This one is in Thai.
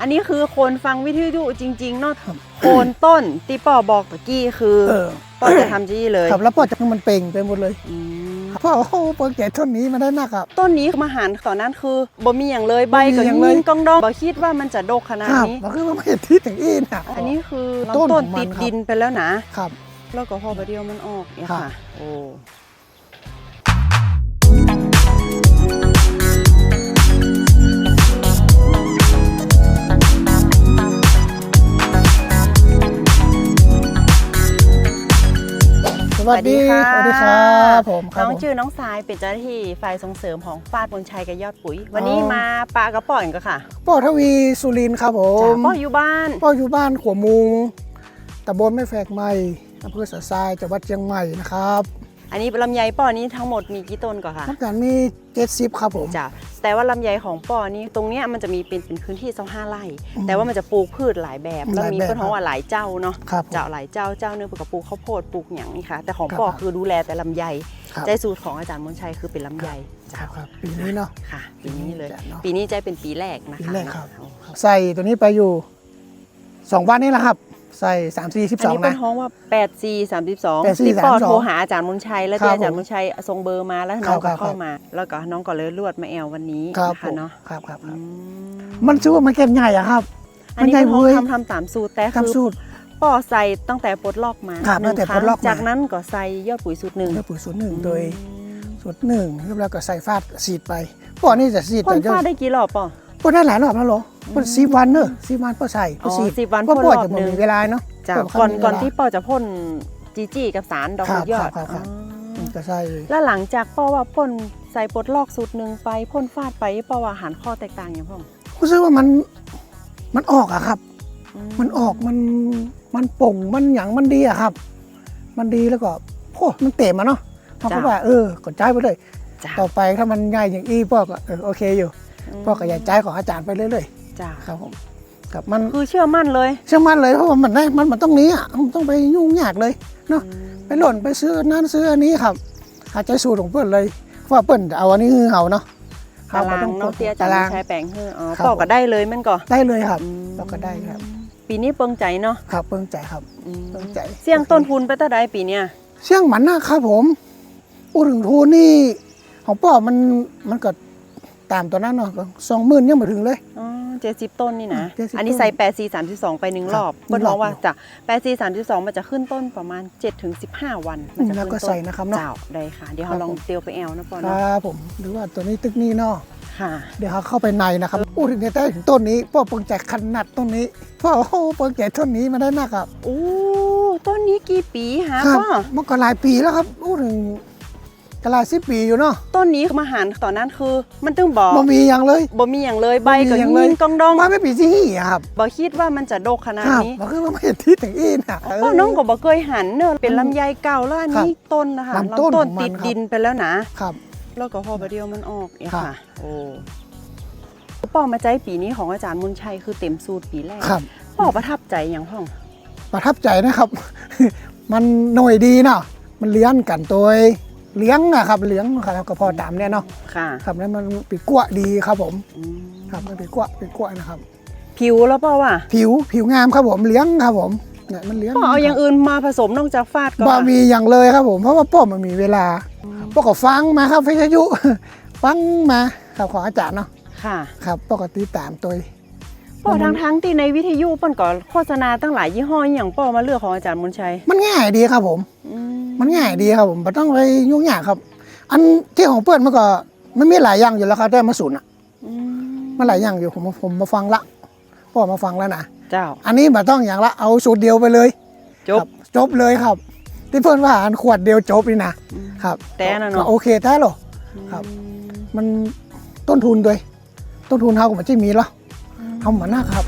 อันนี้คือคนฟังวิทยุจริงๆเนาะโคนต้นที่ป่อบอกตะกี้คือเออ ป่อจะทำจี้เลย ครับแล้วปอจากมันเป่งไปหมดเลยอืมเพราะโอ้โหเปิงแก่ต้นนี้มาได้นักครับ ต้นนี้มาหารตอนนั้นคือบ่มีอย่างเลยใบบ่มีก็อย่างเลย ยิ่งกองดองบ่คิดว่ามันจะโดกขนาดครับนี้ มันคือว่าไม่เห็นที่ถึงอีนอะ อันนี้คือต้นลำต้นของมันติดครับ ดินไปแล้วนะ ครับ แล้วก็พอประเดียวมันออกเนี่ยครับค่ะ โอ้ วัสดีสวัสดีครับผมครับน้องผมชื่อน้องสายเป็นเจ้าหน้าที่ฝ่ายส่งเสริมของฟาดบนชัยกับยอดปุ๋ย วันนี้อ๋อมาปลากระป๋องก็ค่ะป้อทวีสุรินทร์ครับผจ้ามป้ออยู่บ้านป้ออยู่บ้านขัวมุงตำบลแม่แฝกใหม่อำเภอสันทรายจังหวัดเชียงใหม่นะครับ อันนี้ลำไยป้อนี้ทั้งหมดมีกี่ต้นก่อนค่ะนักการมีเจ็ดสิบครับผมจ้ะ แต่ว่าลำไยของป้อนี้ตรงเนี้ยมันจะมีเป็นเป็นพื้นที่สักห้าไร่ อืมแต่ว่ามันจะปลูกพืชหลายแบบ แล้วมีหลายแบบต้นของว่าหลายเจ้าเนาะครับผมเจ้าหลายเจ้าเจ้าเนื้อปลูกกับปลูกข้าวโพดปลูกอย่างนี้ค่ะ แต่ของครับป้อคือดูแลแต่ลำไย ครับใจสูตรของอาจารย์มนชัยคือเป็นลำไยครัเจ้าบครับปีนี้เนาะ ค่ะปีนี้เลยจ้ะเนอะปีนี้ใจเป็นปีแรกนะคะปีแรกครับเอาใส่ตัวนี้ไปอยู่สองวันนี้แหละครับ ใส่สามสี่สิบอันสองนี้เป็นนะท้องว่า8 4 32 8 4ที่ป้อ32โทรหาอาจารย์มนชัย แล้วครัที่บอาจารย์มนชัยส่งเบอร์มาแล้วน้องครัก็บเข้าครับมา แล้วก็น้องก็เลยลวดมาแอลวันนี้ครับนะผคะมเนาะครับครับคอืรับมมันชื่อว่ามันแก่นใหญ่อะครับ อันนี้มันใหญ่เป็นท้องเว้ย ทำทำตามสูตรแต่คือทำสูตรป้อใส่ตั้งแต่ปลดล็อกมาครับหนึ่งตั้งแต่คปลรั้ดงล็อกมา จากนั้นก็ใส่ยอดปุ๋ยสูตรหนึ่งแล้วปุ๋ยสูตรหนึ่งโดยสูตรหนึ่งแล้วก็ใส่ฟาดสีดไปป้อนี่จะสีดพ่นแต่จะฟ้าได้กี่รอบป่อป้อได้หลายรอบแล้วเหรอ ป้อสิบวันเนอะสิบวันป้อใส่อ๋ป้ออสีดสิบวันป้อพ่นป้อรอบจะหนึ่งมีเวลาเนาะจ้ะป้ก่อนมีเวลาก่อนที่ป้อจะพ่นจีจี้กับสารดอกครับยอดครับครับอ๋อก็ใส่แล้วหลังจากป้อว่าพ่นใส่ปลดล็อกสูตรหนึ่งไปพ่นฟาดไปป้อว่าหันข้อแตกต่างอย่างพ่อรู้สึกว่ามันมันออกอะครับ มันออกมันมันป่งมันหยังมันดีอะครับ มันดีแล้วก็โอ้มันเต็มอะเนาะเขาก็ว่าเออกดใจายไปเลยจ้ะต่อไปถ้ามันง่ายอย่างอี้พ่อก็เออโอเคอยู่พ่อก็อยากใจายของอาจารย์ไปเรื่อย จ้ะๆครับผมครับมันคือเชื่อมั่นเลย เชื่อมั่นเลยเพราะว่ามันได้มันมันต้องนี้อะมันต้องไปยุ่งยากเลยเนาะไปหล่นไปซื้ออันนั้นซื้ออันนี้ครับอาจจะสูตรของเปิ้ลเลยว่าเปิ้ลเอาอันนี้คือเห่าเนาะตารางบ่เนาะเตี้ยจาตารางใช้แปลงเฮ้ออ๋อครับป้อก็ได้เลยแมันก็ได้เลยครับอืมเราก็ได้ครับ ปีนี้เปิงใจเนาะครับเพิ่งใจครับอืมเพิ่งใจเสี่ยงต้นทุนไปเท่าใดปีเนี้ยเสี่ยงหมันนะครับผมพูดถึงทุนนี่ของป้อมันมันก็ตามตัวนั้นเนาะสองหมื่นยังไม่ถึงเลยอ๋อ เจ็ดสิบต้นนี่นะอืม70อันนี้ใส่แปดสี่สามสิบสองไปหนึ่งครับรอบหนึ่เปิ้ลงรบออบกว่าจากแปดสี่สามสิบสองมันจะขึ้นต้นประมาณเจ็ดถึงสิบห้าวันมันจะแล้วขึ้นก็ต้นใส่นะครับเนาะ เจ้าได้ค่ะ เดี๋ยวครัเราบลองผม เตียวไปแอลนะปอคเนาะรับผมหรือว่าตัวนี้ตึกนี้เนาะค่ะ เดี๋ยวเขาเข้าไปในนะครับพูดถึงในใต้ถึงต้นนี้พ่อเปิงใจขนาดต้นนี้พ่อโอ้โหเปิงใจต้นนี้มาได้มากครับโอ้ต้นนี้กี่ปีหาครับป้อมันก็หลายปีแล้วครับพูดถึง ก็หลายสิบปีอยู่เนาะต้นนี้มาหารตอนนั้นคือ มันตึงบอกบ่มีอย่างเลยบ่มีอย่างเลยใบก็บ่มีอย่างเลยิ่ยงกองดองมาไม่ปีที่หี่อะครับบ่คิดว่ามันจะโดกขนาดครับนี้มันคือว่าไม่เห็นที่ถึงอีนอะเก็น้องก็บ่เคยหันเนอะเป็นลำไยเก่าแล้วอันนี้ต้นนะคะลำต้นของมันติดครับดินไปแล้วนะครับแล้วก็พอประเดียวมันออกเนี่ยครับค่ะ โอ้ป้อมาใจปีนี้ของอาจารย์มุนชัยคือเต็มสูตรปีแรกครับป้อประทับใจอย่างพ่อง ประทับใจนะครับ มันหน่วยดีเนาะมันเลี้ยงกันตัว เลี้ยงอะครับเลี้ยงครับก็พอตามเนี่ยเนาะค่ะ ครับแล้วมันปีกกัวดีครับผมอืมครับมันปีกกัวปีกกัวนะครับ ผิวแล้วป้อว่าผิวผิวงามครับผมเลี้ยงครับผมเนี่ยมันเลี้ยงป้อเอาอย่างอื่นมาผสมนอกจากฟาดก็บ่มีอย่างเลยครับผมเพราะว่าป้อมันมีเวลาป้อก็ฟังมาครับวิทยุฟังมาครับของอาจารย์เนาะค่ะ ครับป้อก็ติดตามตัวป้อทั้งทั้งๆที่ในวิทยุเป้นก็โฆษณาตั้งหลายยี่ห้ออย่างป้อมาเลือกของอาจารย์มุนชัย มันง่ายดีครับผมอื มันง่ายดีครับผมไม่ต้องไปยุ่งยากครับ อันที่ของเพื่อนมันก็มันมีหลายอย่างอยู่แล้วครับแต่มาสูนย์อะอืมมันหลายอย่างอยู่ผมผมมาฟังละพ่อมาฟังแล้วนะเจ้า อันนี้ไม่ต้องอย่างละเอาสูตรเดียวไปเลย จบครับจบเลยครับ ที่เพื่อนว่าอันขวดเดียวจบนี่นะอืมครับ แต่น่ะเนาะก็โอเคแท้หรอครับ มันต้นทุนด้วย ต้นทุนเฮาก็ไม่ใช่มีหรอกเฮาเหมือนหน้าครับ